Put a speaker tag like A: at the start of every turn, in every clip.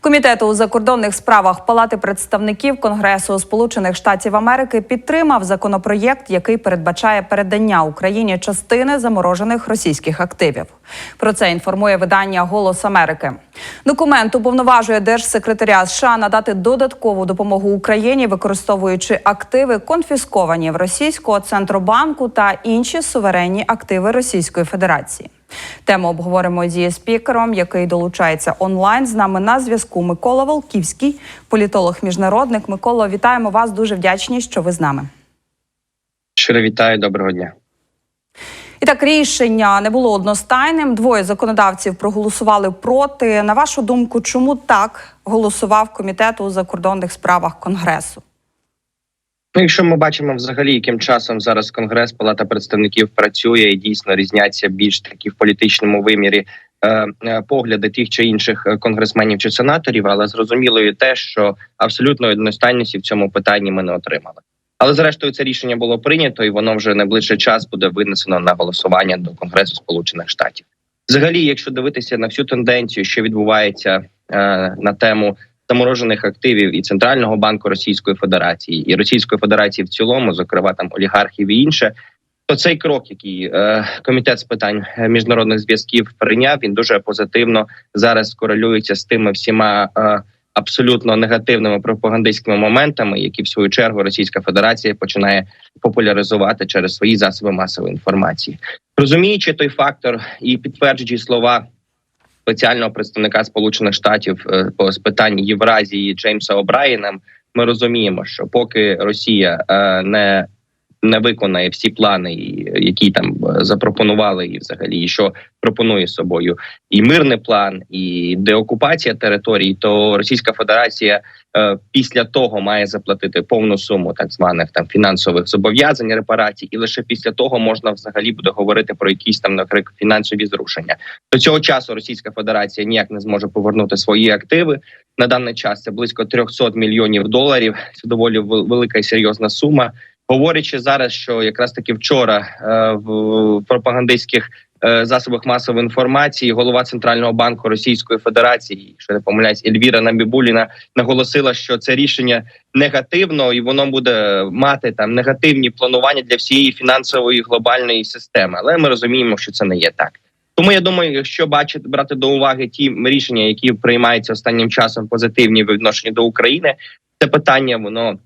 A: Комітет у закордонних справах Палати представників Конгресу Сполучених Штатів Америки підтримав законопроєкт, який передбачає передання Україні частини заморожених російських активів. Про це інформує видання Голос Америки. Документ уповноважує держсекретаря США надати додаткову допомогу Україні, використовуючи активи, конфісковані в російського центробанку та інші суверенні активи Російської Федерації. Тему обговоримо зі спікером, який долучається онлайн. З нами на зв'язку Микола Волківський, політолог міжнародник. Микола, вітаємо вас. Дуже вдячні, що ви з нами.
B: Щиро вітаю, доброго дня.
A: І так рішення не було одностайним. Двоє законодавців проголосували проти. На вашу думку, чому так голосував комітет у закордонних справах Конгресу?
B: Ну, якщо ми бачимо взагалі, яким часом зараз Конгрес, Палата представників працює і дійсно різняться більш такі в політичному вимірі е, е, погляди тих чи інших е, конгресменів чи сенаторів, але зрозуміло і те, що абсолютно одностайності в цьому питанні ми не отримали. Але зрештою це рішення було прийнято, і воно вже найближчий час буде винесено на голосування до Конгресу Сполучених Штатів. Взагалі, якщо дивитися на всю тенденцію, що відбувається е, на тему заморожених активів і центрального банку Російської Федерації і Російської Федерації в цілому, зокрема там олігархів і інше, то цей крок, який е, комітет з питань міжнародних зв'язків прийняв, він дуже позитивно зараз корелюється з тими всіма. Е, Абсолютно негативними пропагандистськими моментами, які в свою чергу Російська Федерація починає популяризувати через свої засоби масової інформації, розуміючи той фактор і підтверджуючи слова спеціального представника Сполучених Штатів е, з питань Євразії Джеймса О'Брайена, ми розуміємо, що поки Росія е, не не виконає всі плани, які там е, запропонували, і взагалі і що пропонує собою і мирний план, і деокупація територій, то Російська Федерація е, після того має заплатити повну суму так званих там фінансових зобов'язань репарацій, і лише після того можна взагалі буде говорити про якісь там наприклад, фінансові зрушення. До цього часу Російська Федерація ніяк не зможе повернути свої активи. На даний час це близько 300 мільйонів доларів. Це доволі велика і серйозна сума. Говорячи зараз, що якраз таки вчора е, в пропагандистських е, засобах масової інформації голова центрального банку Російської Федерації, що не помиляюсь, Ельвіра Набібуліна наголосила, що це рішення негативно і воно буде мати там негативні планування для всієї фінансової глобальної системи. Але ми розуміємо, що це не є так. Тому я думаю, якщо бачити брати до уваги ті рішення, які приймаються останнім часом позитивні відношенні до України, це питання воно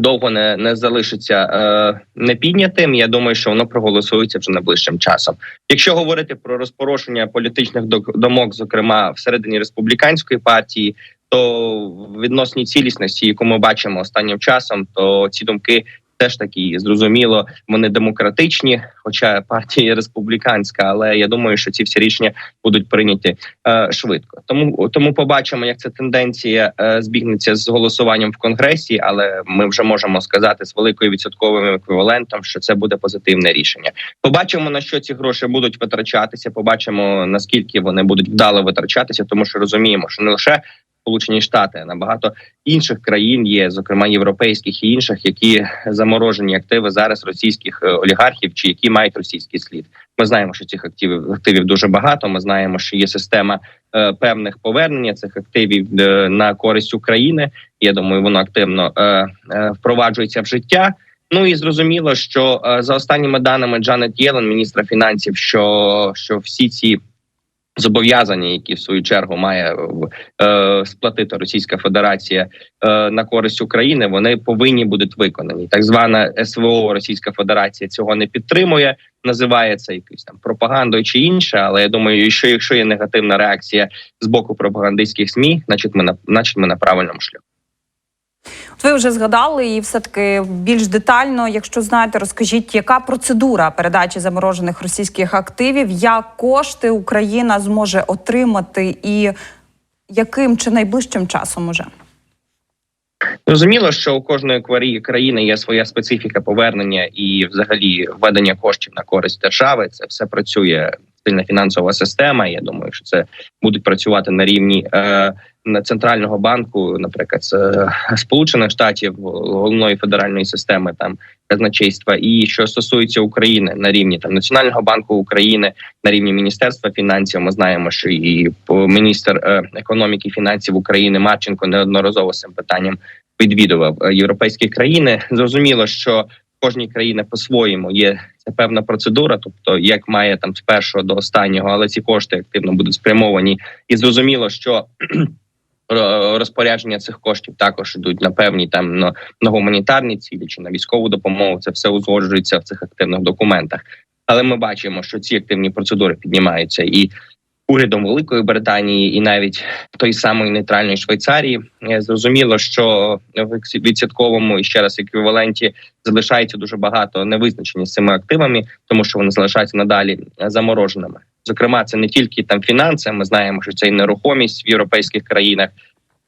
B: довго не, не залишиться е, не піднятим. Я думаю, що воно проголосується вже найближчим часом. Якщо говорити про розпорошення політичних домок, зокрема всередині республіканської партії, то відносній цілісності, яку ми бачимо останнім часом, то ці думки. Теж такі зрозуміло, вони демократичні, хоча партія республіканська, але я думаю, що ці всі рішення будуть прийняті е, швидко. Тому тому побачимо, як ця тенденція е, збігнеться з голосуванням в конгресі, але ми вже можемо сказати з великою відсотковим еквівалентом, що це буде позитивне рішення. Побачимо на що ці гроші будуть витрачатися. Побачимо наскільки вони будуть вдало витрачатися, тому що розуміємо, що не лише Сполучені Штати, набагато інших країн є, зокрема європейських і інших, які заморожені активи зараз російських е, олігархів, чи які мають російський слід. Ми знаємо, що цих активів активів дуже багато. Ми знаємо, що є система е, певних повернення цих активів е, на користь України. Я думаю, воно активно е, е, впроваджується в життя. Ну і зрозуміло, що е, за останніми даними Джанет Єлен, міністра фінансів, що, що всі ці зобов'язання, які в свою чергу має е, сплатити Російська Федерація е, на користь України, вони повинні будуть виконані. Так звана СВО Російська Федерація цього не підтримує, називає це якось там пропагандою чи інше. Але я думаю, що якщо є негативна реакція з боку пропагандистських СМІ, значить ми на значить ми на правильному шляху.
A: От ви вже згадали і все таки більш детально, якщо знаєте, розкажіть, яка процедура передачі заморожених російських активів, як кошти Україна зможе отримати, і яким чи найближчим часом уже?
B: Зрозуміло, що у кожної країни є своя специфіка повернення і, взагалі, введення коштів на користь держави. Це все працює сильна фінансова система. Я думаю, що це будуть працювати на рівні е, центрального банку, наприклад, е, Сполучених Штатів, головної федеральної системи там казначейства. І що стосується України на рівні там Національного банку України, на рівні Міністерства фінансів, ми знаємо, що і міністр е, економіки і фінансів України Марченко неодноразово цим питанням відвідував е, європейські країни. Зрозуміло, що кожній країні по-своєму є це певна процедура, тобто як має там з першого до останнього, але ці кошти активно будуть спрямовані, і зрозуміло, що розпорядження цих коштів також йдуть на певні там на, на гуманітарні цілі чи на військову допомогу. Це все узгоджується в цих активних документах. Але ми бачимо, що ці активні процедури піднімаються і урядом Великої Британії, і навіть той самої нейтральної Швейцарії. Е, Зрозуміло, що в відсотковому і ще раз еквіваленті залишається дуже багато невизначені з цими активами, тому що вони залишаються надалі е, замороженими. Зокрема, це не тільки там фінанси. Ми знаємо, що це і нерухомість в європейських країнах,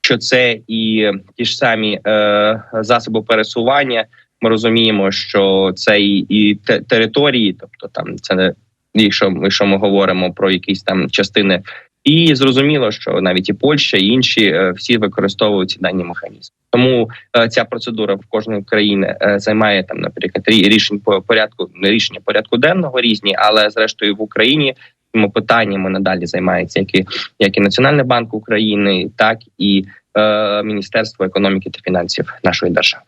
B: що це і ті ж самі е, засоби пересування. Ми розуміємо, що це і, і те- території, тобто там це якщо, якщо ми говоримо про якісь там частини. І зрозуміло, що навіть і Польща, і інші е, всі використовують ці дані механізми. Тому е, ця процедура в кожної країни е, займає там, наприклад, рішень по порядку рішення порядку денного різні, але зрештою в Україні цими питаннями надалі займається як і, як і Національний банк України, так і е, Міністерство економіки та фінансів нашої держави.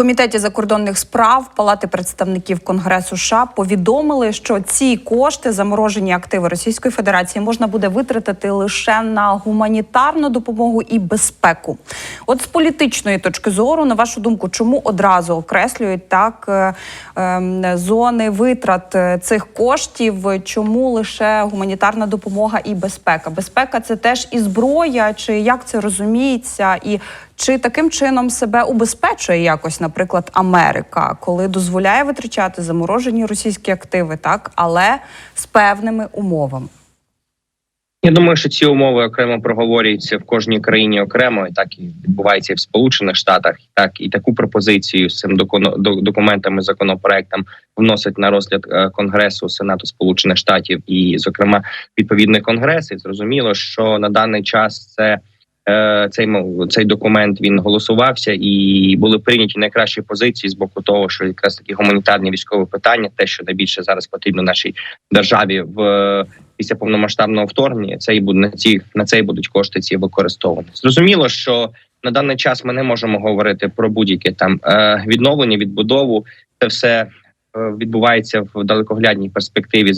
A: Комітеті закордонних справ Палати представників Конгресу США повідомили, що ці кошти, заморожені активи Російської Федерації, можна буде витратити лише на гуманітарну допомогу і безпеку. От з політичної точки зору, на вашу думку, чому одразу окреслюють так е, ем, зони витрат е, цих коштів? Чому лише гуманітарна допомога і безпека? Безпека це теж і зброя, чи як це розуміється, і чи таким чином себе убезпечує якось, наприклад, Америка, коли дозволяє витрачати заморожені російські активи, так але з певними умовами?
B: Я думаю, що ці умови окремо проговорюються в кожній країні окремо, і так і відбувається і в Сполучених Штатах. Так і таку пропозицію з цим документами, законопроектом вносять на розгляд е, Конгресу Сенату Сполучених Штатів і, зокрема, відповідний конгрес. І зрозуміло, що на даний час це. Е, Цей цей документ він голосувався і були прийняті найкращі позиції з боку того, що якраз такі гуманітарні військові питання, те, що найбільше зараз потрібно нашій державі в після повномасштабного вторгнення, це і буде на ці на це і будуть кошти ці використовані. Зрозуміло, що на даний час ми не можемо говорити про будь-яке там е, відновлення, відбудову. Це все е, відбувається в далекоглядній перспективі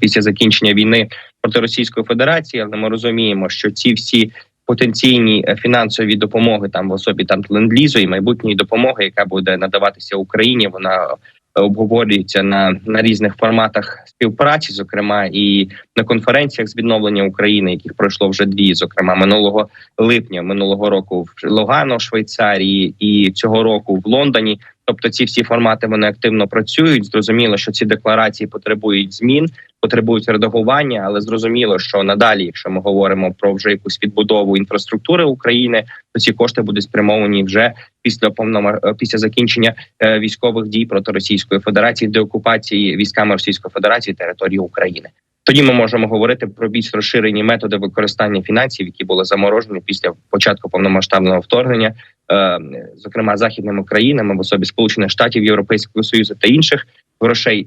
B: після закінчення війни проти Російської Федерації. Але ми розуміємо, що ці всі потенційні е, фінансові допомоги там в особі там ленд-лізу і майбутньої допомоги, яка буде надаватися Україні, вона обговорюється на, на різних форматах співпраці, зокрема і на конференціях з відновлення України, яких пройшло вже дві, зокрема минулого липня, минулого року в Лугано, Швейцарії, і цього року в Лондоні. Тобто, ці всі формати вони активно працюють. Зрозуміло, що ці декларації потребують змін, потребують редагування, але зрозуміло, що надалі, якщо ми говоримо про вже якусь відбудову інфраструктури України, то ці кошти будуть спрямовані вже після повнома після закінчення е, військових дій проти Російської Федерації, деокупації військами Російської Федерації території України. Тоді ми можемо говорити про більш розширені методи використання фінансів, які були заморожені після початку повномасштабного вторгнення, е, зокрема західними країнами в особі Сполучених Штатів, Європейського Союзу та інших грошей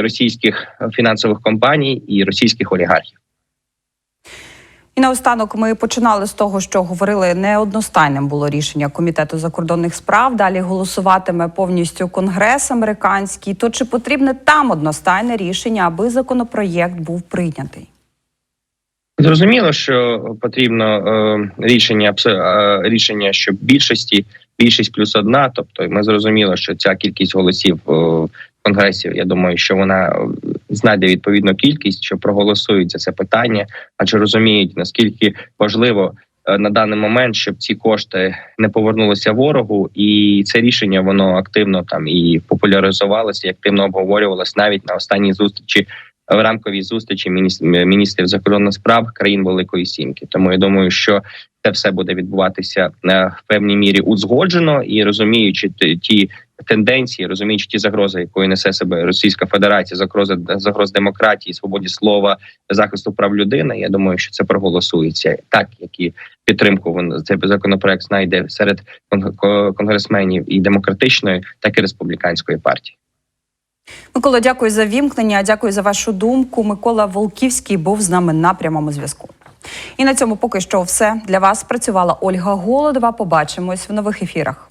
B: російських фінансових компаній і російських олігархів.
A: І наостанок ми починали з того, що говорили неодностайним було рішення комітету закордонних справ. Далі голосуватиме повністю конгрес американський. То чи потрібне там одностайне рішення, аби законопроєкт був прийнятий?
B: Зрозуміло, що потрібно е, рішення е, рішення, що більшості більшість плюс одна. Тобто, ми зрозуміло, що ця кількість голосів е, в конгресі. Я думаю, що вона знайде відповідну кількість, що проголосують це питання, адже розуміють наскільки важливо е, на даний момент, щоб ці кошти не повернулися ворогу, і це рішення воно активно там і популяризувалося, і активно обговорювалося навіть на останній зустрічі в рамковій зустрічі мініс- міністрів закордонних справ країн Великої Сімки. Тому я думаю, що це все буде відбуватися е, в певній мірі узгоджено і розуміючи ті- тенденції, розуміючи ті загрози, якої несе себе Російська Федерація, загрози загроз демократії, свободі слова, захисту прав людини. Я думаю, що це проголосується так, як і підтримку цей законопроект знайде серед кон- конгресменів і демократичної, так і республіканської партії.
A: Микола, дякую за вімкнення. Дякую за вашу думку. Микола Волківський був з нами на прямому зв'язку. І на цьому поки що все для вас працювала Ольга Голодова. Побачимось в нових ефірах.